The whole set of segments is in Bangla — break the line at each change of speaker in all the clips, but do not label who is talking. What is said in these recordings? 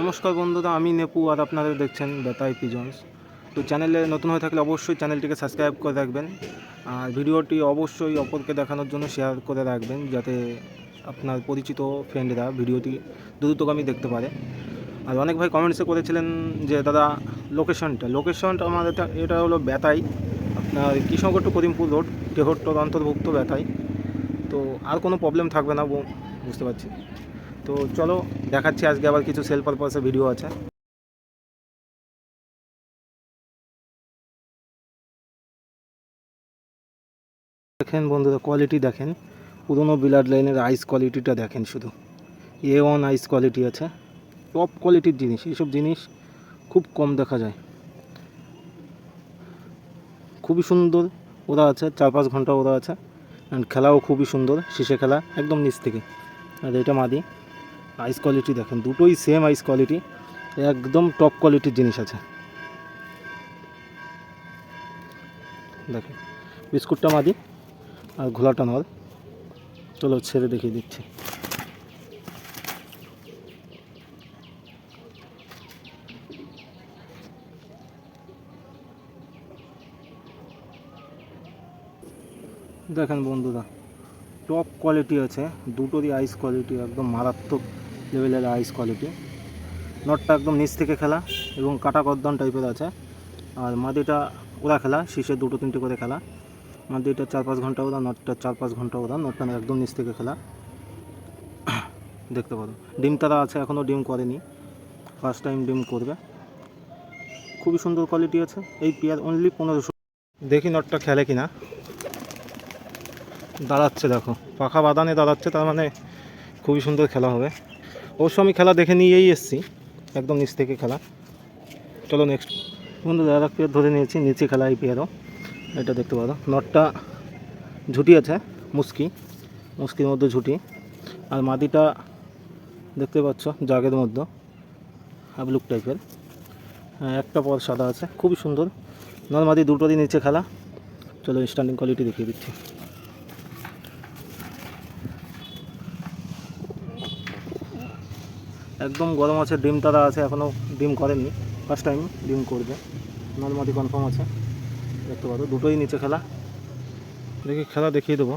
নমস্কার বন্ধুরা, আমি নেপু আর আপনারা দেখছেন বেতাই পিজন্স তো চ্যানেলে নতুন হয়ে থাকলে অবশ্যই চ্যানেলটিকে সাবস্ক্রাইব করে রাখবেন। আর ভিডিওটি অবশ্যই অপরকে দেখানোর জন্য শেয়ার করে রাখবেন, যাতে আপনার পরিচিত ফ্রেন্ডরা ভিডিওটি দ্রুতগামী দেখতে পারে। আর অনেক ভাই কমেন্টসে করেছিলেন যে, দাদা লোকেশনটা লোকেশনটা আমার এটা এটা হলো বেতাই। আপনার কৃষ্ণগড় টু করিমপুর রোড টেহট্টর অন্তর্ভুক্ত বেতাই। তো আর কোনো প্রবলেম থাকবে না বুঝতে পারছি। তো চলো, দেখাচ্ছি আজকে আবার কিছু সেল পারপাসে ভিডিও আছে। দেখেন বন্ধুরা কোয়ালিটি দেখেন। পুরোনো বিলার্ড লাইনের আইস কোয়ালিটিটা দেখেন শুধু। এ ওয়ান আইস কোয়ালিটি আছে। টপ কোয়ালিটির জিনিস, এইসব জিনিস খুব কম দেখা যায়। খুবই সুন্দর ওরা আছে, চার পাঁচ ঘণ্টা ওরা আছে। অ্যান্ড খেলাও খুবই সুন্দর শীষে খেলা, একদম নিচ থেকে। আর এটা মাদি। আইস কোয়ালিটি দেখেন, দুটোই সেম আইস কোয়ালিটি একদম টপ কোয়ালিটির জিনিস আছে। দেখেন, বিস্কুটটা মাদি আর ঘোলাটা নল। চলো ছেড়ে দেখিয়ে দিচ্ছি। দেখেন বন্ধুরা টপ কোয়ালিটি আছে, দুটোরই আইস কোয়ালিটি একদম মারাত্মক লেভেলের আইস কোয়ালিটি নটটা একদম নিচ থেকে খেলা এবং কাটা কদ্দান টাইপের আছে। আর মাদিটা ওরা খেলা শীষে দুটো তিনটে করে খেলা। মাদিটা চার পাঁচ ঘণ্টা ওরা নটটা চার পাঁচ ঘণ্টা ওরা নটটা একদম নিচ থেকে খেলা। দেখতে পারো। ডিম তারা আছে এখনও ডিম করেনি। ফার্স্ট টাইম ডিম করবে। খুবই সুন্দর কোয়ালিটি আছে। এই পেয়ার অনলি পনেরোশো। দেখি নটটা খেলে কিনা। দাঁড়াচ্ছে, দেখো। পাখা বাদানে দাঁড়াচ্ছে, তার মানে খুবই সুন্দর খেলা হবে। অবশ্য আমি খেলা দেখে নিয়েই এসেছি, একদম নিচ থেকে খেলা। চলো নেক্সট বন্ধু আর পেয়ার ধরে নিয়েছি, নিচে খেলা এই পেয়ারও এটা দেখতে পারো। নটটা ঝুটি আছে, মুস্কি। মুস্কির মধ্যে ঝুটি। আর মাটিটা দেখতে পাচ্ছ, জাগের মধ্যে। হাবলুক টাইপের। হ্যাঁ একটা পর সাদা আছে, খুবই সুন্দর। নর্মাদি দুটোরই নিচে খেলা। চলো স্ট্যান্ডিং কোয়ালিটি দেখিয়ে দিচ্ছি। একদম গরম আছে, ডিম তারা আছে এখনও ডিম করেননি। ফার্স্ট টাইম ডিম করবে। নর্মালি কনফার্ম আছে। দেখতে পারো, দুটোই নিচে খেলা। দেখি, খেলা দেখিয়ে দেবো।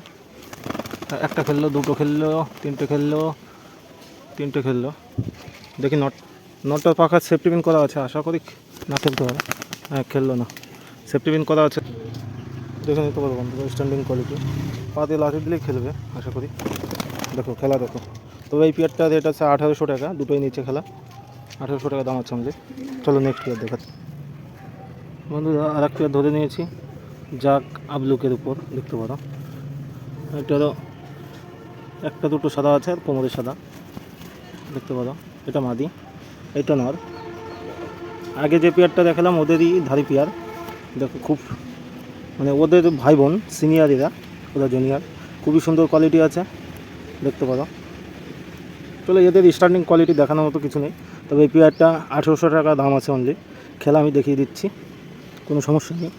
একটা খেললো, দুটো খেললো, তিনটে খেললো তিনটে খেললো। দেখি, নট নটটার পাখার সেফটি পিন করা আছে, আশা করি না খেলতে হবে হ্যাঁ খেললো না। সেফটি পিন করা আছে। দেখে নিতে পারব স্ট্যান্ডিং কোয়ালিটি পা দিয়ে লাঠি দিলেই খেলবে, আশা করি। দেখো, খেলা দেখো। তবে এই পেয়ারটা রেট আছে আঠারোশো টাকা, দুটোই নিচে খেলা। আঠারোশো টাকা দাম আছে আমাদের। চলো নেক্সট পেয়ার দেখা বন্ধুরা আর এক পেয়ার ধরে নিয়েছি। জাক আবলুকের উপর, দেখতে পারো। এটারও একটা দুটো সাদা আছে, আর কোমরের সাদা। দেখতে পারো, এটা মাদি, এটা নর। আগে যে পেয়ারটা দেখালাম, ওদেরই ধারি পেয়ার। দেখো, খুব মানে ওদের ভাই বোন সিনিয়র এরা, ওরা জুনিয়র খুবই সুন্দর কোয়ালিটি আছে। দেখতে পারো। চলো এদের স্টার্টিং কোয়ালিটি দেখানোর মতো কিছু নেই। তবে এই পেয়ারটা আঠেরোশো টাকা দাম আছে অনলি খেলা আমি দেখিয়ে দিচ্ছি। কোনো সমস্যা নেই।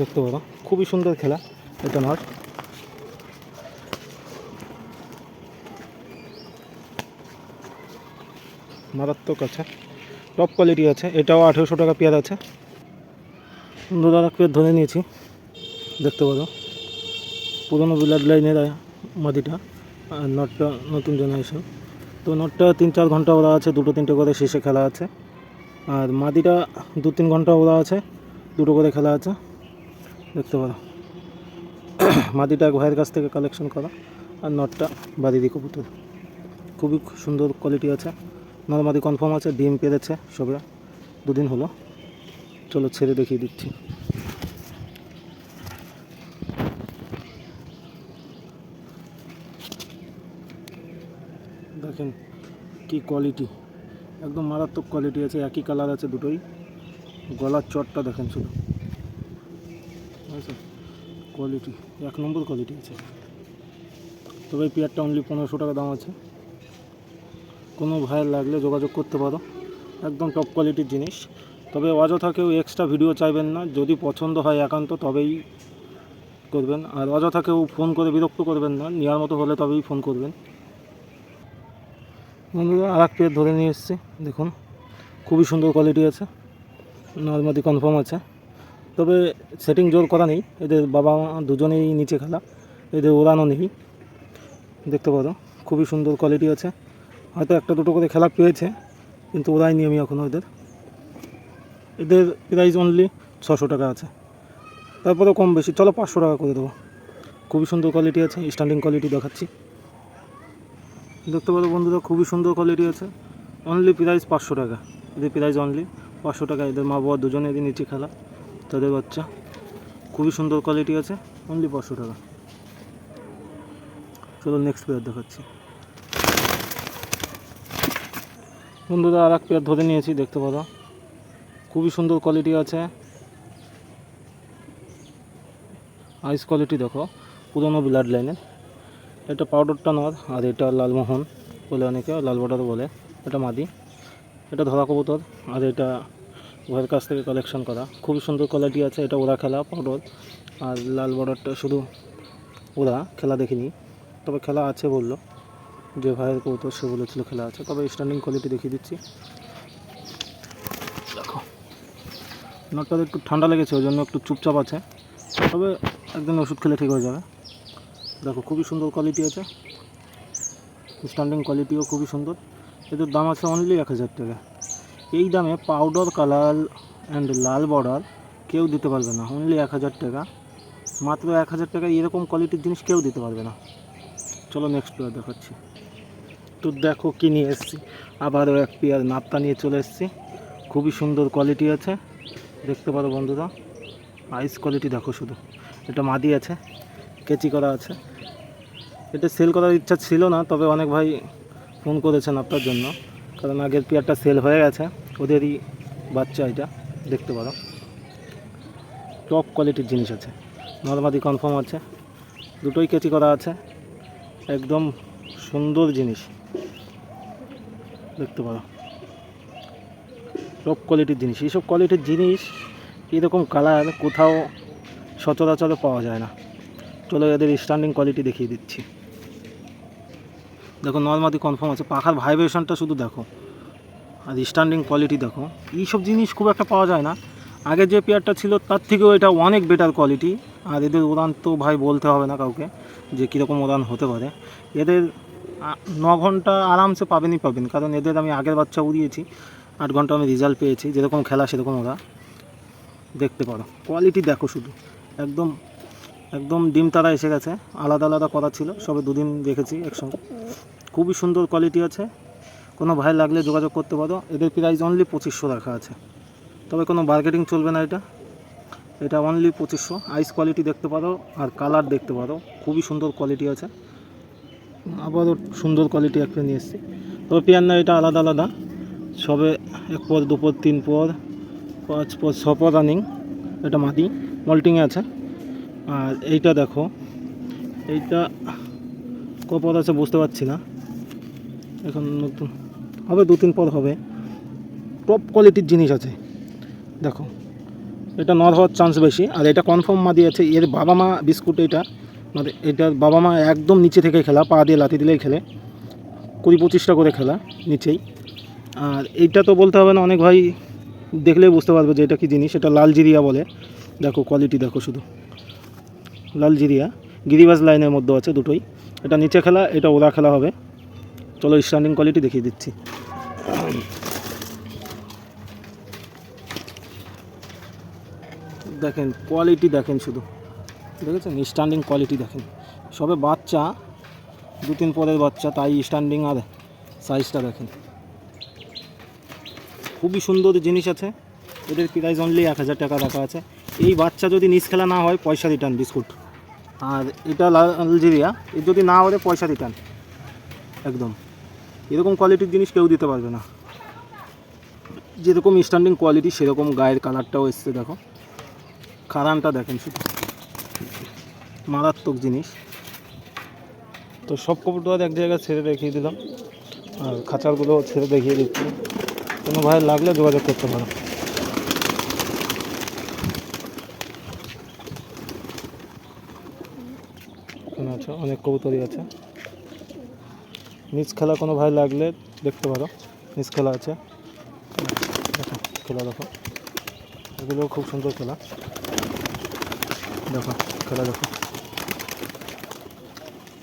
দেখতে পারো, খুবই সুন্দর খেলা। এটা নট মারাত্মক আছে। টপ কোয়ালিটি আছে। এটাও আঠেরোশো টাকা পেয়ার আছে। পেয়ার ধরে নিয়েছি। দেখতে পারো। পুরোনো ব্লাড লাইনের মাদিটা আর নটটা নতুন জেনারেশন তো নটটা তিন চার ঘণ্টা ওরা আছে, দুটো তিনটে করে শেষে খেলা আছে। আর মাদিটা দু তিন ঘণ্টা ওরা আছে, দুটো করে খেলা আছে। দেখতে পারো। এক ভাইয়ের কাছ থেকে কালেকশন করা, আর নটটা বাড়িরই কবুতর খুবই সুন্দর কোয়ালিটি আছে। নর্মাদি কনফার্ম আছে, ডিম পেরেছে সবে। দুদিন হলো। চলো ছেড়ে দেখিয়ে দিচ্ছি। দেখেন কি কোয়ালিটি একদম মারাত্মক কোয়ালিটি আছে, একই কালার আছে দুটোই। গলার চটটা দেখেন শুধু। কোয়ালিটি এক নম্বর কোয়ালিটি আছে। তবে এই পেয়ারটা অনলি পনেরোশো টাকা দাম আছে। কোনো ভাইয়ের লাগলে যোগাযোগ করতে পারো। একদম টপ কোয়ালিটির জিনিস। তবে অযথা কেউ এক্সট্রা ভিডিও চাইবেন না। যদি পছন্দ হয় একান্ত তবেই করবেন। আর অযথা কেউ ফোন করে বিরক্ত করবেন না। নেওয়ার মতো হলে তবেই ফোন করবেন। বন্ধুরা আর এক পেয়ার ধরে নিয়ে এসেছি। দেখুন, খুবই সুন্দর কোয়ালিটি আছে। নর্মাদি কনফার্ম আছে। তবে সেটিং জোর করা নেই। এদের বাবা দুজনেই নিচে খেলা। এদের ওড়ানো নেই। দেখতে পারো, খুবই সুন্দর কোয়ালিটি আছে। হয়তো একটা দুটো করে খেলা পেয়েছে, কিন্তু ওরাইনি আমি এখনও এদের এদের প্রাইস অনলি ছশো টাকা আছে। তারপরে কম বেশি, চলো পাঁচশো টাকা করে দেবো। খুবই সুন্দর কোয়ালিটি আছে স্ট্যান্ডিং কোয়ালিটি দেখাচ্ছি। দেখতে পারো বন্ধুরা, খুবই সুন্দর কোয়ালিটি আছে। অনলি প্রাইস পাঁচশো টাকা। এদের প্রাইস অনলি পাঁচশো টাকা। এদের মা বাবা দুজনে এদের নিচে খেলা, তাদের বাচ্চা। খুবই সুন্দর কোয়ালিটি আছে অনলি পাঁচশো টাকা। চলো নেক্সট পেয়ার দেখাচ্ছি। বন্ধুরা আর এক পেয়ার ধরে নিয়েছি, দেখতে পারো। খুবই সুন্দর কোয়ালিটি আছে। আইস কোয়ালিটি দেখো, পুরোনো ব্লাড লাইনের এটা পাউডারটা নর, আর এটা লালমোহন বলে অনেকে, লাল বর্ডার বলে। এটা মাদি। এটা ধরা কবুতর, আর এটা ঘরের কাছ থেকে কালেকশন করা। খুবই সুন্দর কোয়ালিটি আছে, এটা ওরা খেলা পাউডার আর লাল বর্ডারটা শুধু ওরা খেলা দেখিনি। তবে খেলা আছে বলল। যে ভাইয়ের কবুতর সে বলেছিল খেলা আছে। তবে স্ট্যান্ডিং কোয়ালিটি দেখিয়ে দিচ্ছি দেখো নটটার একটু ঠান্ডা লেগেছে, ওই জন্য একটু চুপচাপ আছে। তবে একদিন ওষুধ খেলে ঠিক হয়ে যাবে। দেখো, খুবই সুন্দর কোয়ালিটি আছে। স্ট্যান্ডিং কোয়ালিটিও খুবই সুন্দর। এদের দাম আছে অনলি এক হাজার টাকা। এই দামে পাউডার কালার অ্যান্ড লাল বর্ডার কেউ দিতে পারবে না অনলি এক হাজার টাকা। মাত্র এক হাজার টাকা এরকম কোয়ালিটির জিনিস কেউ দিতে পারবে না। চলো নেক্সট পেয়ার দেখাচ্ছি। তো দেখো কী নিয়ে এসেছি। আবারও এক পেয়ার নাপ্তা নিয়ে চলে এসেছি। খুবই সুন্দর কোয়ালিটি আছে। দেখতে পারো বন্ধুরা। আইস কোয়ালিটি দেখো শুধু। এটা মাদি আছে, কেচি করা আছে। এটা সেল করার ইচ্ছা ছিল না, তবে অনেক ভাই ফোন করেছেন আপনার জন্য। কারণ আগের পেয়ারটা সেল হয়ে গেছে, ওদেরই বাচ্চা এটা, দেখতে পারো। টপ কোয়ালিটির জিনিস আছে। নর্মাদি কনফার্ম আছে। দুটোই কেচি করা আছে। একদম সুন্দর জিনিস। দেখতে পারো। টপ কোয়ালিটির জিনিস। এইসব কোয়ালিটির জিনিস এরকম কালার কোথাও সচরাচর পাওয়া যায় না। চলো এদের স্ট্যান্ডিং কোয়ালিটি দেখিয়ে দিচ্ছি। দেখো নর্মালি কনফার্ম আছে। পাখার ভাইব্রেশনটা শুধু দেখো। আর স্ট্যান্ডিং কোয়ালিটি দেখো। এইসব জিনিস খুব একটা পাওয়া যায় না। আগে যে পেয়ারটা ছিল, তার থেকেও এটা অনেক বেটার কোয়ালিটি আর এদের উড়ান তো ভাই বলতে হবে না কাউকে যে কীরকম উড়ান হতে পারে। এদের ন ঘণ্টা আরামসে পাবেনই পাবেন। কারণ এদের আমি আগের বাচ্চা উড়িয়েছি। আট ঘণ্টা আমি রেজাল্ট পেয়েছি, যেরকম খেলা সেরকম ওরা। দেখতে পারো। কোয়ালিটি দেখো শুধু। একদম একদম ডিম তারা এসে গেছে। আলাদা আলাদা করা ছিল, সবে দুদিন দেখেছি একসঙ্গে। খুবই সুন্দর কোয়ালিটি আছে। কোনো ভাই লাগলে যোগাযোগ করতে পারো। এদের প্রাইস অনলি পঁচিশশো রাখা আছে। তবে কোনো মার্কেটিং চলবে না এটা। এটা অনলি পঁচিশশো। আইস কোয়ালিটি দেখতে পারো আর কালার দেখতে পারো। খুবই সুন্দর কোয়ালিটি আছে। আবারও সুন্দর কোয়ালিটি একটা নিয়ে এসেছি। তবে পেয়ার না, এটা আলাদা আলাদা। সবে এক পর দুপর তিন পর পাঁচ পর ছ পর রানিং এটা মাটি মল্টিংয়ে আছে। আর এইটা দেখো, এইটা কপর আছে বুঝতে পারছি না। এখন নতুন, হবে দু, তিন পর হবে। টপ কোয়ালিটির জিনিস আছে। দেখো, এটা নর হওয়ার চান্স বেশি। আর এটা কনফার্ম মা দিয়েছে, এর বাবা মা বিস্কুট এটা। এটার বাবা মা একদম নিচে থেকে খেলা, পা দিয়ে লাথি দিলেই খেলে। কুড়ি পঁচিশটা করে খেলা, নিচেই। আর এইটা তো বলতে হবে না, অনেক ভাই দেখলেই বুঝতে পারবে যে এটা কি জিনিস, এটা লাল জিরিয়া বলে। দেখো কোয়ালিটি দেখো শুধু। লাল জিরিয়া, গিরিবাজ লাইনের মধ্যে আছে দুটোই। এটা নিচে খেলা, এটা ওরা খেলা হবে। চলো স্ট্যান্ডিং কোয়ালিটি দেখিয়ে দিচ্ছি। দেখেন কোয়ালিটি দেখেন শুধু। দেখেছেন? স্ট্যান্ডিং কোয়ালিটি দেখেন। সবে বাচ্চা দু তিন পরের বাচ্চা, তাই স্ট্যান্ডিং আর সাইজটা দেখেন। খুবই সুন্দর জিনিস আছে। এদের প্রাইস অনলি এক হাজার টাকা রাখা আছে। এই বাচ্চা যদি নিচ খেলা না হয়, পয়সা রিটার্ন বিস্কুট। আর এটা আলজেরিয়া এর যদি না হলে পয়সা রিটার্ন একদম। এরকম কোয়ালিটির জিনিস কেউ দিতে পারবে না। যেরকম স্ট্যান্ডিং কোয়ালিটি সেরকম গায়ের কালারটাও এসছে, দেখো। খারানটা দেখেন শুধু। মারাত্মক জিনিস। তো সব কবুতর এক জায়গায় ছেড়ে দেখিয়ে দিলাম। আর খাঁচারগুলো ছেড়ে দেখিয়ে দিচ্ছি। কোনো ভাই লাগলে যোগাযোগ করতে পারো। আচ্ছা অনেক কবুতরই আছে। নিচ খেলা কোনো ভাই লাগলে দেখতে পারো। নিচ খেলা আছে। দেখো, খেলা দেখো। এগুলো খুব সুন্দর খেলা। দেখো খেলা দেখো।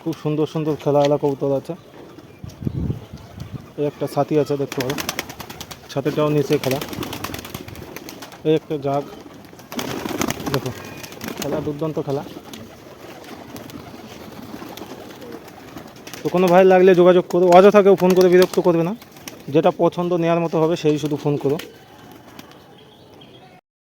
খুব সুন্দর সুন্দর খেলা এলা কবুতর আছে। একটা সাথী আছে, দেখতে পারো। ছাতিটাও নিচে খেলা। এই একটা জাগ। দেখো, খেলা দুর্দান্ত খেলা। তো কোনো ভাই লাগলে যোগাযোগ করো, অযথা কেউ ফোন করে বিরক্ত করবে না। যেটা পছন্দ নেওয়ার মতো হবে, সেই শুধু ফোন করো।